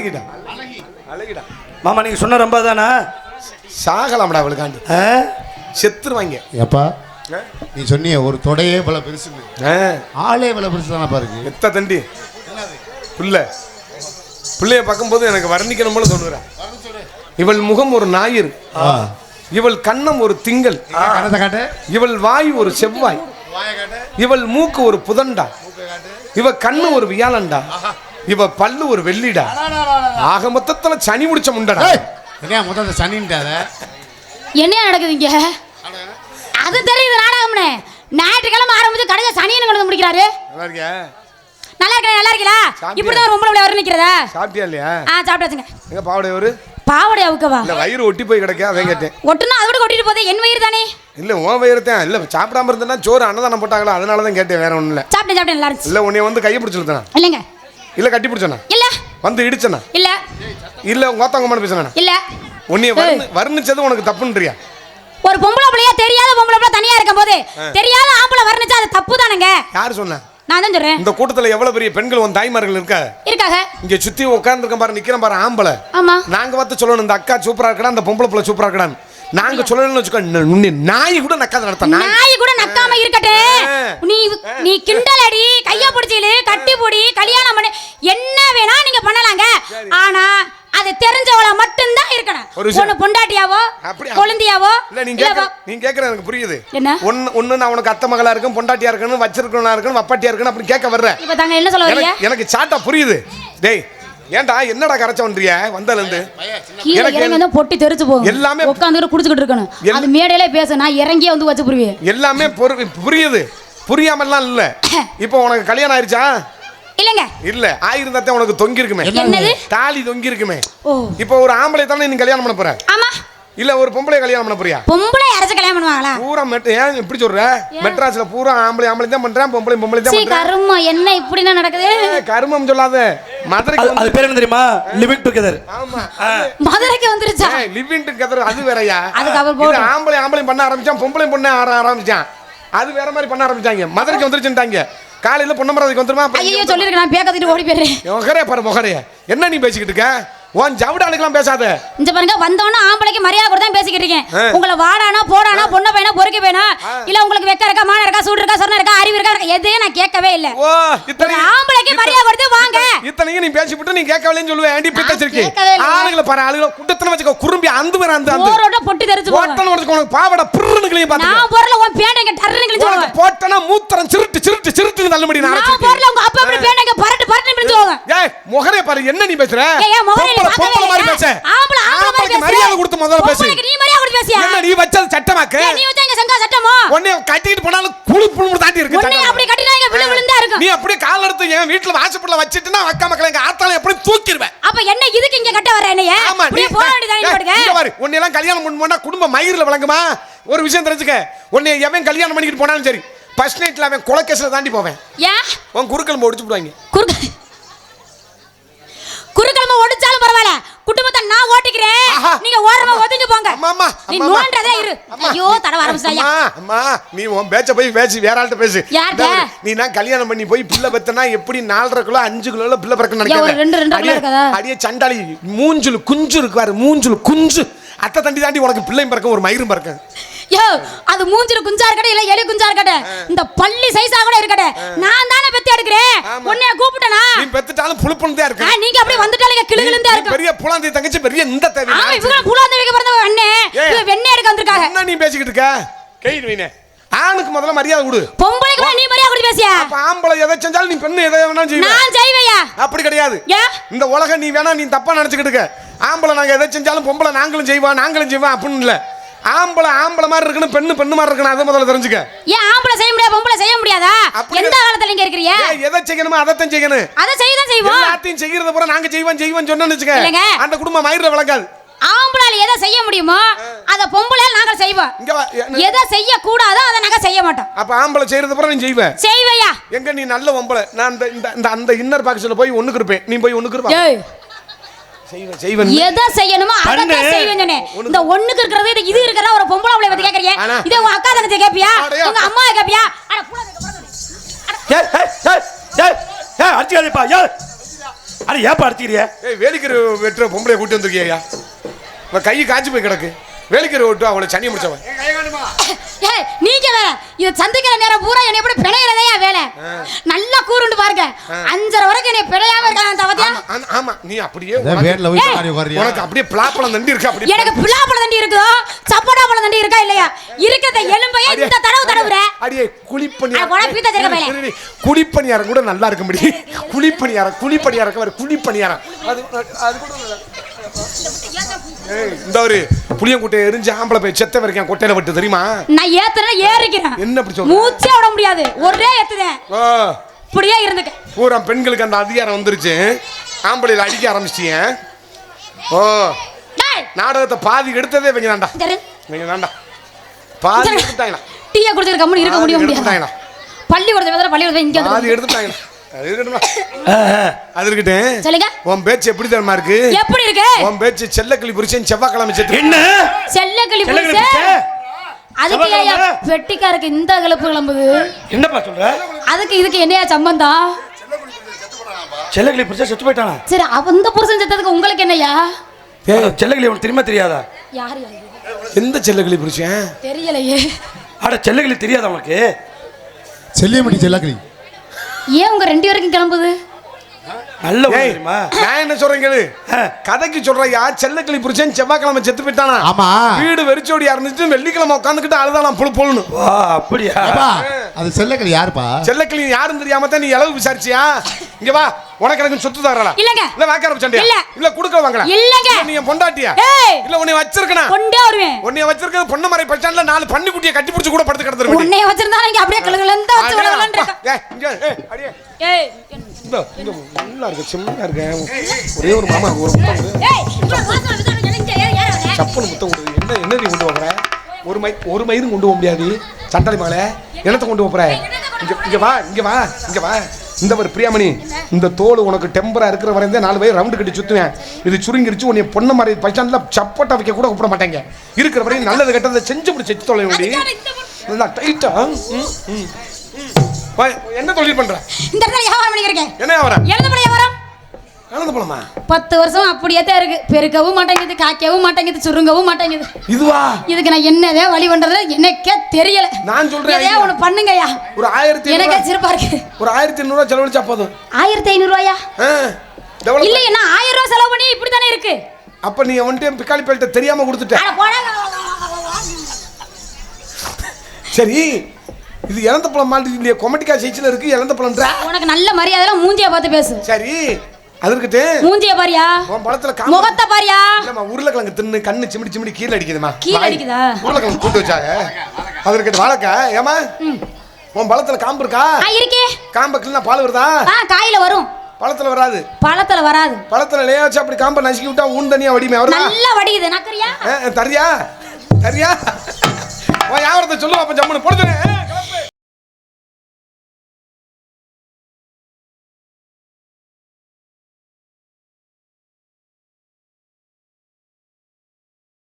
அழகிடா. அழகிடா. மாமா நீங்க சொன்ன ரொம்ப தானா? சாகலாம்டா அவளுக்காண்டி செத்துருவாங்க. எப்பா நீ சொன்னிய ஒரு தொடையே பல பெருசுன்னு ஆளே பல பெருசு தானப்பா இருக்கு? எத்த தண்டி? பிள்ளை. பிள்ளைய பார்க்கும்போது எனக்கு வர்ணிக்கணும் போல தோணுறா இவள் முகம் ஒரு ஞாயிறு. இவள் கண்ணம் ஒரு திங்கள். இவள் வாய் ஒரு செவ்வாய். இவள் மூக்கு ஒரு புதன்டா இவ கண்ணு ஒரு வியாழன்டா. இவ பல்லு ஒரு வெள்ளிடா. ஆக மொத்தத்துல சனி முடிச்ச முண்டடா. ஏய், என்னையா முதல்ல சனின்ட்டாத என்ன நடக்குது இங்க அது தெரியுது நாடகம்னு. ஞாயிற்றுக்கிழமை ஆரம்பிச்சு கடைசியா சனியன் கொண்டு முடிக்கிறாரு. நல்லா இருக்கா நல்லா இருக்கீங்களா? இப்படிதான் ஒரு பொம்பளை வர நிக்கிறதா? சாப்பிட்டியா இல்லையா? ஆ சாப்பிட்டாச்சுங்க. எங்க பாவடை ஒரு பாவடை அவுக்கவா? இல்ல வயிறு ஒட்டி போய் கிடக்க அதான் கேட்டேன். ஒட்டுனா அதோட கொட்டிட்டு போதே என் வயிறு தானே? இல்ல உன் வயிறுத்தேன் இல்ல சாப்பிடாம இருந்தேன்னா சோறு அன்னதானம் போட்டாங்களா? அதனால தான் கேட்டேன் வேற ஒண்ணும் இல்ல. சாப்பிட்டேன் சாப்பிட்டேன் நல்லா இருந்துச்சு. இல்ல உன்னைய வந்து கையை பிடிச்சிருத்தேனா இல்லைங்க. இல்ல கட்டி பிடிச்சனா இல்ல. வந்து இடிச்சனா இல்ல. இல்ல உங்க ஒருத்தவங்க பேசுனா இல்ல. உன்னைய வர்ண வர்ணிச்சது உனக்கு தப்புன்றியா? ஒரு பொம்பளை பிள்ளையா தெரியாத பொம்பளை பிள்ளை தனியா இருக்கும் போது தெரியாத ஆம்பளை வரணுச்சா அது தப்பு தானுங்க யாரு சொன்ன? நான் தான் சொல்றேன். இந்த கூட்டத்துல எவ்வளவு பெரிய பெண்கள் உன் தாய்மார்கள் இருக்க? இருக்காக இங்க சுத்தி உட்கார்ந்துருக்க பாரு நிக்கிறேன் பாரு ஆம்பளை. ஆமா. நாங்க பார்த்து சொல்லணும் இந்த அக்கா சூப்பரா இருக்கடா அந்த பொம்பளை பிள்ளை சூப்பரா இருக்கடான்னு. நாங்க சொல்லணும்னு வச்சுக்கோ நாய் கூட நக்காத நடத்த நாய். கூட நக்காம இருக்கட்டே. நீ நீ கிண்டல் அடி கைய பிடிச்சிடு கட்டி போடி கல்யாணம் பண்ணு என்ன வேணா நீங்க பண்ணலாங்க ஆனா அது தெரிஞ்சவள மட்டும்தான் இருக்கணும் ஒரு விஷயம். பொண்ணு பொண்டாட்டியாவோ அப்படி கொழுந்தியாவோ இல்ல நீங்க கேக்குறது எனக்கு புரியுது. என்ன? ஒன்னு ஒன்னு நான் உனக்கு அத்தை மகளா இருக்கணும் பொண்டாட்டியா இருக்கணும் வச்சிருக்கணும் இருக்கணும் வப்பாட்டியா இருக்கணும் அப்படி கேட்க வர்றேன். இப்ப தாங்க என்ன சொல்ல வரீங்க? எனக்கு சாட்டா புரியுது. டேய் ஏன்டா என்னடா கரைச்ச வந்தியா வந்ததுல இருந்து கீழே இறங்கி வந்து பொட்டி தெரிச்சு போகும். எல்லாமே- உட்காந்துட்டு குடிச்சுக்கிட்டு இருக்கணும். அது மேடையிலே பேச நான் இறங்கியே வந்து வச்சு புரிவேன் எல்லாமே புரியுது. புரியாமலாம் இல்ல. இப்போ உனக்கு கல்யாணம் ஆயிருச்சா? இல்லைங்க. இல்ல. ஆயிருந்தாத்தே உனக்கு தொங்கி இருக்குமே. என்னது? தாலி தொங்கி இருக்குமே. இப்போ ஒரு ஆம்பளை தானே நீ கல்யாணம் பண்ண போற? ஆமா. இல்ல ஒரு பொம்பளை கல்யாணம் பண்ண போறியா? பொம்பளை யாராச்சும் கல்யாணம் பண்ணுவாங்களா? பூரா மெட் ஏன் இப்படி சொல்ற? மெட்ராஸ்ல பூரா ஆம்பளை ஆம்பளை தான் பண்றான் பொம்பளை பொம்பளை தான் சீ பண்றான் கருமம் என்ன இப்படின்னா நடக்குது? ஏய், கருமம் சொல்லாத. மதுரைக்கு அது- அது வந்து பேர் என்ன தெரியுமா? லிவிங் டுகெதர் ஆமா. மதுரைக்கு வந்துருச்சா? லிவிங் டுகெதர் அது வேறயா? அதுக்கு அவர் இது போடு. ஆம்பளை ஆம்பளை பண்ண ஆரம்பிச்சான் பொம்பளை பொண்ணு ஆர ஆரம்பிச்சான். அது வேற மாதிரி பண்ண ஆரம்பிச்சாங்க. மதுரைக்கு வந்துருச்சுட்டாங்க காலையில பொன்னமரத்துக்கு வந்துருமா? ஐயோ சொல்லிருக்க நான் பேக்கத்திட்டு ஓடி போயிடுறேன். முகரே பாரு முகரே. என்ன நீ பேசிக்கிட்டு இருக்க? உன் ஜவுடாளுக்கெல்லாம் பேசாத. இந்த பாருங்க வந்தோன்னா ஆம்பளைக்கு மரியாதை கூட தான் பேசிக்கிட்டு இருக்கேன். உங்களை வாடானா போடானா பொண்ணு பையனா பொறுக்க பையனா? இல்ல உங்களுக்கு வெக்க இருக்கா மான இருக்கா சூடு இருக்கா சொன்ன இருக்கா அறிவு இருக்கா எதையும் நான் கேட்கவே இல்ல. ஓ இத்தனை ஆம்பளைக்கு மரியாதை கொடுத்து வாங்க. இத்தனையும் நீ பேசிவிட்டு நீ கேட்கவில்லைன்னு சொல்லுவேன் பித்தச்சிருக்கி கேட்கவே இல்லைங்க. ஆளுங்களை பாரு ஆளுகளை குட்டத்தனை வச்சுக்கோ குறும்பி அந்த வேற அந்த அந்த. ஓரோட பொட்டி தெரிச்சு ஓட்டன உனக்கு உனக்கு பாவட கிளியும் பாத்துக்க நான் போறல உன் பேண்டைங்க டர்னு கிழிச்சு உனக்கு போவேன் போட்டனா மூத்திரம் சிருட்டு சிருட்டு சிருட்டுன்னு தள்ள முடியும் நான் போறல உங்க அப்பா அப்படி பேண்டைங்க போவேன். ஏய் முகரே பாரு என்ன நீ பேசுற? ஏய், ஏன் முகரை நீ பொம்பளை பார்க்கவே பொம்பளை மாதிரி இல்லையா? பேச. ஆம்பளை ஆம்பளை மாதிரி ஆம்பளைக்கு பேசு. மரியாதை கொடுத்து முதல்ல பேசு. பொம்பளைக்கு நீ மரியாதை கொடுத்து பேசியா என்ன நீ வச்சது சட்டமாக்கு? நீ வச்சா இங்க சங்கா சட்டமோ? உன்னை கட்டிக்கிட்டு போனாலும் குழு புழு தாண்டி இருக்கு உன்னை சட்டம். அப்படி கட்டினா இங்க விழு விழுந்தா இருக்கும். நீ அப்படியே கால் எடுத்து என் வீட்டுல வாசப்படல வச்சிட்டுனா அக்கா மக்களை எங்க ஆத்தால எப்படி தூக்கிடுவேன் அப்ப என்ன இதுக்கு இங்க கட்ட வர என்னைய? ஆமா நீ போக வேண்டியதானே இங்க பாரு உன்னை எல்லாம் கல்யாணம் பண்ண போனா குடும்ப மயிரில் விளங்குமா? ஒரு விஷயம் தெரிஞ்சுக்க உன்னை எவன் கல்யாணம் பண்ணிக்கிட்டு போனாலும் சரி ஃபர்ஸ்ட் நைட்ல அவன் கொலக்கேஸ்ல தாண்டி போவேன். ஏன்? உன் குறுக்கல் முடிச்சு விடுவாங்க குறுக்க குறுக்கிழமை ஒடிச்சாலும் பரவாயில்ல. குடும்பத்தை நான் ஓட்டிக்கிறேன். நீங்க ஓரமா ஒதுங்கி போங்க. நீ. நோன்றதே இரு. ஐயோ தடவ ஆரம்பிச்சாயா அம்மா அம்மா நீ உன் பேச்ச போய் பேசி வேற ஆள்கிட்ட பேசு. பாரு, நீ நான் கல்யாணம் பண்ணி போய் பிள்ளை பெத்தனா எப்படி நாலரை கிலோ அஞ்சு கிலோ பிள்ளை பிறக்க ஒரு ரெண்டு, ரெண்டு கிலோ இருக்காதா? அடியே சண்டாளி மூஞ்சுல குஞ்சு இருக்கு பாரு மூஞ்சுல குஞ்சு. அத்தை தண்டி தாண்டி உனக்கு பிள்ளையும் பிறக்கும் ஒரு மயிரும் பிறக்கும். யோ அது மூஞ்சில குஞ்சா இருக்கட்டும் இல்ல எலி குஞ்சா இருக்கட்டும் இந்த பள்ளி சைஸா கூட இருக்கட்டும். நான் தானே பெத்தி எடுக்கிறேன். உன்னைய கூப்பிட்டனா? நீ பெத்துட்டாலும் புழுப்புன்னு தான் இருக்கு நீங்க அப்படியே வந்துட்டாலே கிளுகிளுந்தா நீ இருக்கும். பெரிய புலாந்தி தங்கச்சி பெரிய இந்த தேவை ஆமா இவங்க புலாந்தேவிக்கு பிறந்த அண்ணே. இவ வெண்ணெய் எடுக்க வந்திருக்காங்க. என்ன நீ பேசிக்கிட்டு இருக்க? கை வீணே ஆணுக்கு முதல்ல மரியாதை கொடு. பொம்பளைக்கு நீ மரியாதை கொடுத்து பேசியா? அப்ப ஆம்பளை எதை செஞ்சாலும் நீ பெண்ணு எதை வேணாலும் செய்வ. நான் செய்வையா? அப்படி கிடையாது. ஏன் இந்த உலகம் நீ வேணா நீ தப்பா நினைச்சுக்கிட்டு இருக்க. ஆம்பளை நாங்க எதை செஞ்சாலும் பொம்பளை நாங்களும் செய்வோம் நாங்களும் செய்வோம் அப்படின்னு இல்ல. ஆம்பளை ஆம்பளை மாதிரி இருக்கணும் பெண்ணு பெண்ணு மாதிரி இருக்கணும் அதை முதல்ல தெரிஞ்சுக்க. ஏன் ஆம்பளை செய்ய முடியாது பொம்பளை செய்ய முடியாதா? எந்த காலத்துல நீங்க இருக்கிறீங்க? ஏய், எதை செய்யணுமோ அதைத்தான் செய்யணும். அதை செய்ய தான் செய்வோம். எல்லாத்தையும் செய்யறத பூரா நாங்க செய்வோம் செய்வோம் சொன்னோம்னு வச்சுக்க. அந்த குடும்பம் மயிரில் விளங்காது ஆம்பளால எதை செய்ய முடியுமோ அதை பொம்பளை நாங்க செய்வோம். இங்க எதை செய்ய கூடாதோ அதை நாங்க செய்ய மாட்டோம். அப்ப ஆம்பளை செய்யறது பூரா நீ செய்வேன் செய்வையா? எங்க நீ நல்ல ஒம்பளை? நான் இந்த இந்த- அந்த இன்னர் பாக்ஸ்ல போய் ஒண்ணுக்கு இருப்பேன். நீ போய் ஒண்ணுக்கு இருப்பா. ஏய் செய்வேன் செய்வேன் எதை செய்யணுமோ அதை. செய்வேன் இந்த ஒண்ணுக்கு இருக்கிறது இது இது இருக்கிறதா ஒரு பொம்பளை அவளை பத்தி கேக்குறீங்க? இதே உங்க அக்கா தங்கச்சி கேப்பியா. உங்க அம்மா கேப்பியா? அட புள்ள அடிச்சுக்காதீப்பா, ஏய். அட ஏப்பா அடிச்சுக்கிறிய? ஏய் வேலிக்கரு வெட்டுற பொம்பளைய கூட்டி வந்திருக்கியா கை காய்ச்சி போய் கிடக்கு. வேலிக்கரு விட்டு அவளை சனி முடிச்சவன். ஏய் நீங்க வேற இது சந்திக்கிற நேரம் பூரா என்னை எப்படி பிணையிறதையா வேலை. நல்லா கூறுண்டு பாருங்க. அஞ்சரை வரைக்கும் என்னை பிழையாம இருக்காங்க தவத்தியா ஆமா, ஆமா, ஆமா நீ அப்படியே அதான் உனக்கு- வேன்ல போய் ஏய், மாறி உட்காரியா உனக்கு அப்படியே பிளாப்பழம் தண்டி இருக்கு அப்படி எனக்கு பிள்ளாப்பழம் தண்டி இருக்குதோ? சப்போட்டா பழம் தண்டி இருக்கா இல்லையா? இருக்கிறத எலும்பையே இந்த தடவு தடவுற. அடியே குழிப்பணியாரம் அட, பீத்த வச்சிருக்க மேல. குழிப்பணியாரம் கூட நல்லா இருக்க முடியும் குழிப்பணியாரம் குழிப்பணியாரம் வர குழிப்பணியாரம். அது அது கூட இந்த ஒரு புளியங்குட்டையை எரிஞ்சு ஆம்பளை போய் செத்த வரைக்கும் கொட்டையில விட்டு தெரியுமா? நான் ஏத்துறேன் ஏறிக்கிறேன். என்ன அப்படி சொல்ற? மூச்சே விட முடியாது. ஒரே ஏத்துதேன் இப்படியே இருந்துக்க. பூரா பெண்களுக்கு அந்த அதிகாரம் வந்துருச்சு. ஆம்பளையில அடிக்க ஆரம்பிச்சிட்டீங்க ஓ. நாடகத்தை பாதி எடுத்ததே இரு. இவங்க தான்டா பாதி எடுத்துட்டாங்களா? டீயை குடிச்சிட்டு கம்முனு இருக்க பாதி முடிய முடியாது எடுத்துட்டாங்களா பள்ளிக்கூடத்துல வேற பள்ளிக்கூடத்துல இங்க பாதி எடுத்துட்டாங்களா? அது இருக்கட்டுமா. சொல்லுங்க. உன் பேச்சு எப்படி தெரியுமா இருக்கு? எப்படி இருக்கு? உன் பேச்சு செல்லக்கிளி புருஷன் செவ்வாய்க்கிழமை செத்து என்ன? செல்லக்கிளி? அதுக்கு? வெட்டிக்காருக்கு இந்த கிளப்பு கிளம்புது? என்னப்பா சொல்ற? அதுக்கு இதுக்கு என்னையா சம்பந்தம் செல்லக்கிளி பிடிச்சா செத்து போயிட்டானா? சரி அந்த புருஷன் செத்ததுக்கு உங்களுக்கு என்னய்யா செல்லக்கிளி உனக்கு தெரியுமா தெரியாதா? யார் யாரு? எந்த செல்லக்கிளி புருஷன்? தெரியலையே. அட செல்லக்கிளி தெரியாதா உனக்கு? செல்லியமணி செல்லாக்கிளி. ஏன் உங்க ரெண்டு பேருக்கும் கிளம்புது? நல்ல தெரியுமா? நான் என்ன சொல்றேன் கேளு. கதைக்கு சொல்றையா செல்லக்கிளி புருஷன் செவ்வாய்க்கிழமை செத்து போயிட்டானா? ஆமா. வீடு வெறிச்சோடியா இருந்துச்சு வெள்ளிக்கிழமை உட்காந்துக்கிட்டு அழுதாலாம் புழு புழுன்னு. வா அப்படியா? அது செல்லக்கிளி யாருப்பா? செல்லக்கிளி யாரும் தெரியாம தான் நீ அளவு விசாரிச்சியா? இங்க வா உனக்கு எனக்கு சொத்து தரலாம் இல்லங்க. இல்ல வாக்கார சண்டையா இல்ல. இல்ல குடுக்க வாங்கலாம் இல்லங்க. நீ என் பொண்டாட்டியா? ஏய். இல்ல உன்னை வச்சிருக்கனா? கொண்டே வருவேன். உன்னை வச்சிருக்கிறது பொண்ணமரை பஸ் ஸ்டாண்ட்ல நாலு பன்னி குட்டியை கட்டி பிடிச்சு கூட படுத்து கிடந்துரு உன்னைய வச்சிருந்தா அப்படியே கிளகுலந்த வச்சு ஏய். நல்லா இருக்கு சிம்மா இருக்கேன் ஒரே ஒரு மாமா ஒரு? சப்பல் முத்தம் கொடு. என்ன என்ன நீ கொண்டு போற? ஒரு மை ஒரு மயிரும் கொண்டு போக முடியாது. சண்டாளி மகளே என்னத்தை கொண்டு போற? இங்க இங்க வா இங்க வா இங்க வா. இந்த ஒரு பிரியாமணி இந்த தோல் உனக்கு டெம்பரா இருக்கிற வரையும் நாலு பேர் ரவுண்டு கட்டி சுத்துவேன். இது சுருங்கிருச்சு உன்னை பொண்ண மாதிரி பஸ் ஸ்டாண்ட்ல சப்பட்டா வைக்க கூட கூப்பிட மாட்டாங்க. இருக்கிற வரையும் நல்லது கெட்டதை செஞ்சு இப்படி செஞ்சு தொலை முடி நல்லா டைட்டா ம், ம், ம். வா, என்ன தொழில் பண்ற? இந்த இடத்துல வியாபாரம் பண்ணிக்கிறேன் என்ன வர எழுத வியாபாரம்? கலந்து போலாமா? பத்து வருஷம் அப்படியே தான் இருக்கு. பெருக்கவும் மாட்டேங்குது காய்க்கவும் மாட்டேங்குது சுருங்கவும் மாட்டேங்குது. இதுவா? இதுக்கு நான் என்னதே வழி பண்றது எனக்கே தெரியல. நான் சொல்றேன் எதையா ஒண்ணு பண்ணுங்கய்யா. ஒரு ஆயிரத்தி எனக்கே ஐநூறு சிறப்பா இருக்கு. ஒரு ஆயிரத்தி ஐநூறுவா செலவழிச்சா போதும். ஆயிரத்தி ஐநூறு develop இல்ல என்ன ஆயிரம் ரூபாய் செலவு பண்ணி இப்படி தானே இருக்கு. அப்ப நீ வந்துட்டு பிக்காளி பேல்ட்ட தெரியாம கொடுத்துட்ட. சரி இது இறந்த பழம் மாதிரி இல்லையா கொமட்டிக்கா சைஸ்ல இருக்கு இறந்த பழம்ன்ற உனக்கு நல்ல மரியாதை மூஞ்சிய பார்த்து பேசு. சரி அது இருக்கட்டு மூஞ்சிய பாரியா? உன் பழத்துல காம்பு முகத்தை பாரியா? இல்லம்மா உருளைக்கிழங்கு தின்னு கண்ணு சிமிடி சிமிடி கீழே அடிக்குதுமா கீழே. அடிக்குதா? உருளைக்கிழங்கு கூட்டு வச்சாங்க அது இருக்கட்டு வாழைக்கா ஏமா உன் பழத்துல காம்பு இருக்கா? ஆ இருக்கே. காம்பை கிள்ளா பால் வருதா? ஆ காயில வரும். பழத்துல வராது. பழத்துல வராது. பழத்துல லேயாச்சு அப்படி காம்பை நசுக்கி விட்டா ஊன் தனியா வடிமே வருதா? நல்லா வடிக்குது நக்கறியா தரியா? தரியா? உன் சொல்லுவா அப்ப ஜம்முன்னு போடுறேன்